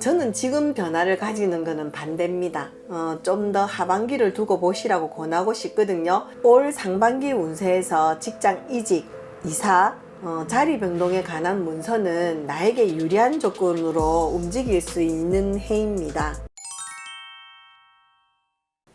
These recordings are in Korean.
저는 지금 변화를 가지는 거는 반대입니다. 어, 좀 더 하반기를 두고 보시라고 권하고 싶거든요. 올 상반기 운세에서 직장 이직, 이사, 어, 자리 변동에 관한 문서는 나에게 유리한 조건으로 움직일 수 있는 해입니다.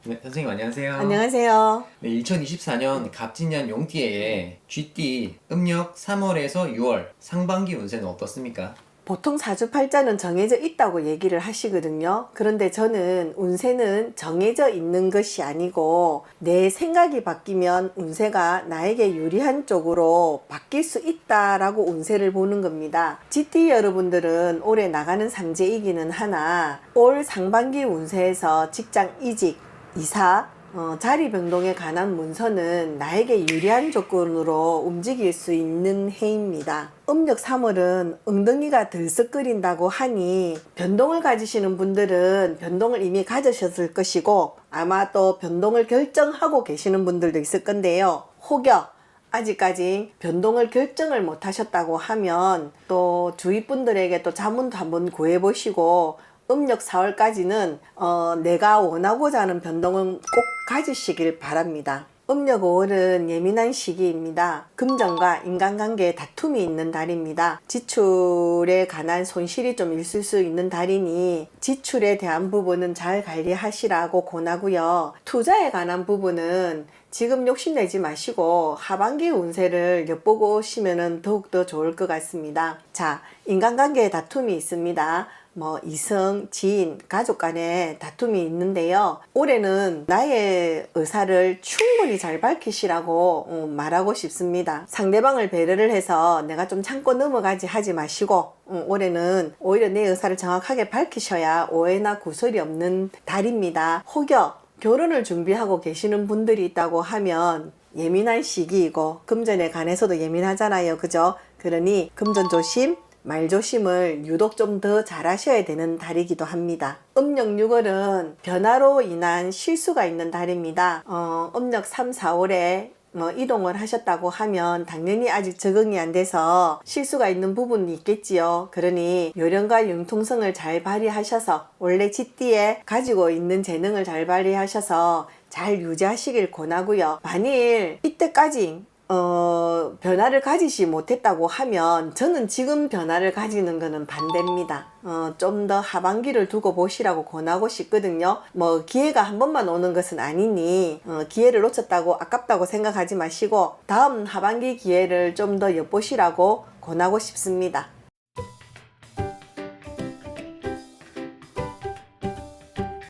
네, 선생님 안녕하세요. 안녕하세요. 네, 2024년 갑진년 용띠에 쥐띠 음력 3월에서 6월 상반기 운세는 어떻습니까? 보통 사주팔자는 정해져 있다고 얘기를 하시거든요. 그런데 저는 운세는 정해져 있는 것이 아니고 내 생각이 바뀌면 운세가 나에게 유리한 쪽으로 바뀔 수 있다라고 운세를 보는 겁니다. GT 여러분들은 올해 나가는 삼재이기는 하나 올 상반기 운세에서 직장 이직, 이사, 어, 자리 변동에 관한 문서는 나에게 유리한 조건으로 움직일 수 있는 해입니다. 음력 3월은 엉덩이가 들썩거린다고 하니 변동을 가지시는 분들은 변동을 이미 가지셨을 것이고 아마 또 변동을 결정하고 계시는 분들도 있을 건데요. 혹여 아직까지 변동을 결정을 못 하셨다고 하면 또 주위 분들에게 또 자문도 한번 구해 보시고 음력 4월까지는 어, 내가 원하고자 하는 변동은 꼭 가지시길 바랍니다. 음력 5월은 예민한 시기입니다. 금전과 인간관계에 다툼이 있는 달입니다. 지출에 관한 손실이 좀 있을 수 있는 달이니 지출에 대한 부분은 잘 관리하시라고 권하고요. 투자에 관한 부분은 지금 욕심내지 마시고 하반기 운세를 엿보고 오시면 더욱더 좋을 것 같습니다. 자, 인간관계에 다툼이 있습니다. 뭐 이성, 지인, 가족 간에 다툼이 있는데요. 올해는 나의 의사를 충분히 잘 밝히시라고 어, 말하고 싶습니다. 상대방을 배려를 해서 내가 좀 참고 넘어가지 하지 마시고 어, 올해는 오히려 내 의사를 정확하게 밝히셔야 오해나 구설이 없는 달입니다. 혹여 결혼을 준비하고 계시는 분들이 있다고 하면 예민한 시기이고 금전에 관해서도 예민하잖아요. 그죠? 그러니 금전 조심, 말 조심을 유독 좀 더 잘하셔야 되는 달이기도 합니다. 음력 6월은 변화로 인한 실수가 있는 달입니다. 어, 음력 3, 4월에 뭐 이동을 하셨다고 하면 당연히 아직 적응이 안 돼서 실수가 있는 부분이 있겠지요. 그러니 요령과 융통성을 잘 발휘하셔서 원래 지띠에 가지고 있는 재능을 잘 발휘하셔서 잘 유지하시길 권하고요. 만일 이때까지 어, 변화를 가지시 못했다고 하면 저는 지금 변화를 가지는 거는 반대입니다. 어, 좀 더 하반기를 두고 보시라고 권하고 싶거든요. 뭐 기회가 한 번만 오는 것은 아니니 어, 기회를 놓쳤다고 아깝다고 생각하지 마시고 다음 하반기 기회를 좀 더 엿보시라고 권하고 싶습니다.